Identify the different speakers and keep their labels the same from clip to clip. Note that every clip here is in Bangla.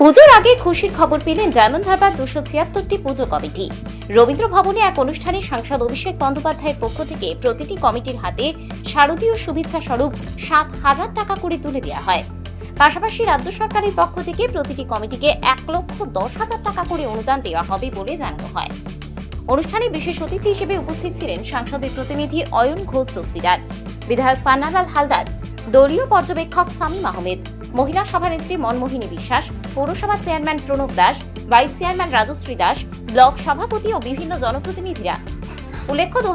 Speaker 1: পুজোর আগে খুশির খবর পেলেন ডায়মন্ড হারবার দুশো ছিয়াত্তরটি পুজো কমিটি রবীন্দ্র ভবনে এক অনুষ্ঠানে সাংসদ অভিষেক বন্দ্যোপাধ্যায়ের পক্ষ থেকে প্রতিটি কমিটির হাতে শারদীয় শুভেচ্ছা স্বরূপ সাত হাজার টাকা করে তুলে দেওয়া হয় পাশাপাশি রাজ্য সরকারের পক্ষ থেকে প্রতিটি কমিটিকে এক লক্ষ দশ হাজার টাকা করে অনুদান দেওয়া হবে বলে জানানো হয় অনুষ্ঠানে বিশেষ অতিথি হিসেবে উপস্থিত ছিলেন সাংসদের প্রতিনিধি অয়ন ঘোষ দস্তিদার বিধায়ক পান্নালাল হালদার দলীয় পর্যবেক্ষক সামিম আহমেদ মহিলা সভানেত্রী মনমোহিনী বিশ্বাস পৌরসভা chairman Pranab Das vice chairman Rajashree Das block সভাপতি ও বিভিন্ন জনপ্রতিনিধিরা উল্লেখ্য দু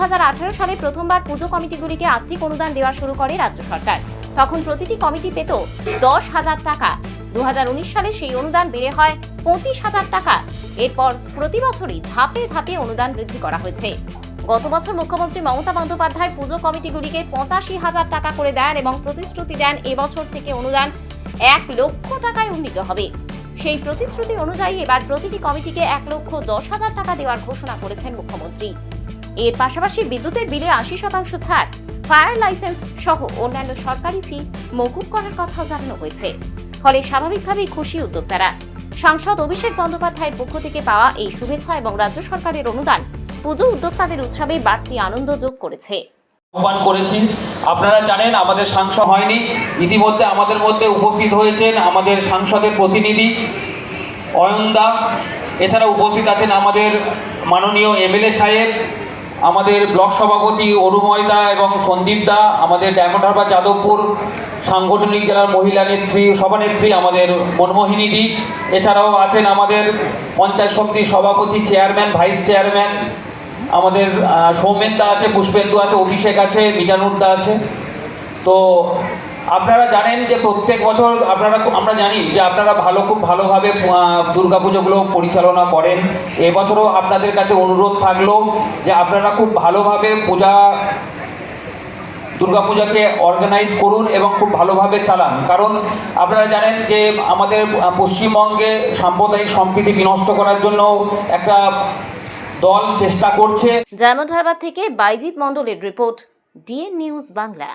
Speaker 1: সালে প্রথমবার পুজো কমিটিগুলিকে আর্থিক অনুদান দেওয়া শুরু করে রাজ্য সরকার তখন প্রতিটি কমিটি পেত দশ হাজার টাকা দু সালে সেই অনুদান বেড়ে হয় পঁচিশ হাজার টাকা এরপর প্রতি বছরই ধাপে ধাপে অনুদান বৃদ্ধি করা হয়েছে গত বছর মুখ্যমন্ত্রী মমতা বন্দ্যোপাধ্যায় পুজো কমিটিগুলিকে পঁচাশি হাজার টাকা করে দেন এবং প্রতিশ্রুতি দেন এবছর থেকে অনুদান এক লক্ষ টাকায় উন্নীত হবে সেই প্রতিশ্রুতি অনুযায়ী এবার প্রতিটি কমিটিকে এক লক্ষ দশ হাজার টাকা দেওয়ার ঘোষণা করেছেন মুখ্যমন্ত্রী এর পাশাপাশি বিদ্যুতের বিলে আশি শতাংশ ছাড় ফায়ার লাইসেন্স সহ অন্যান্য সরকারি ফি মকুব করার কথাও জানানো হয়েছে ফলে স্বাভাবিকভাবেই খুশি উদ্যোক্তারা সাংসদ অভিষেক বন্দ্যোপাধ্যায়ের পক্ষ থেকে পাওয়া এই শুভেচ্ছা এবং রাজ্য সরকারের অনুদান পুজো উদ্যোক্তাদের উৎসবে বাড়তি আনন্দ যোগ করেছে
Speaker 2: আহ্বান করেছি আপনারা জানেন আমাদের সাংসদ হয়নি ইতিমধ্যে আমাদের মধ্যে উপস্থিত হয়েছেন আমাদের সাংসদের প্রতিনিধি দা এছাড়া উপস্থিত আছেন আমাদের মাননীয় এমএলএ সাহেব আমাদের ব্লক সভাপতি অরুময় দা এবং সন্দীপ দা আমাদের ডায়মন্ডহারবা যাদবপুর সাংগঠনিক জেলার মহিলা নেত্রী সভানেত্রী আমাদের মনমোহিনীদি দি এছাড়াও আছেন আমাদের পঞ্চায়েত সমিতির সভাপতি চেয়ারম্যান ভাইস চেয়ারম্যান আমাদের সৌমেন দা আছে পুষ্পেন্দু আছে অভিষেক আছে মিজানুর দা আছে তো আপনারা জানেন যে প্রত্যেক বছর আপনারা আমরা জানি যে আপনারা ভালো খুব ভালোভাবে দুর্গাপুজোগুলো পরিচালনা করেন এবছরও আপনাদের কাছে অনুরোধ থাকলো যে আপনারা খুব ভালোভাবে পূজা দুর্গাপূজাকে অর্গানাইজ করুন এবং খুব ভালোভাবে চালান কারণ আপনারা জানেন যে আমাদের পশ্চিমবঙ্গে সাম্প্রদায়িক সম্প্রীতি বিনষ্ট করার জন্য একটা দল চেষ্টা করছে
Speaker 1: জামাধারবাদ থেকে বাইজিৎ মণ্ডলের রিপোর্ট ডিএন নিউজ বাংলা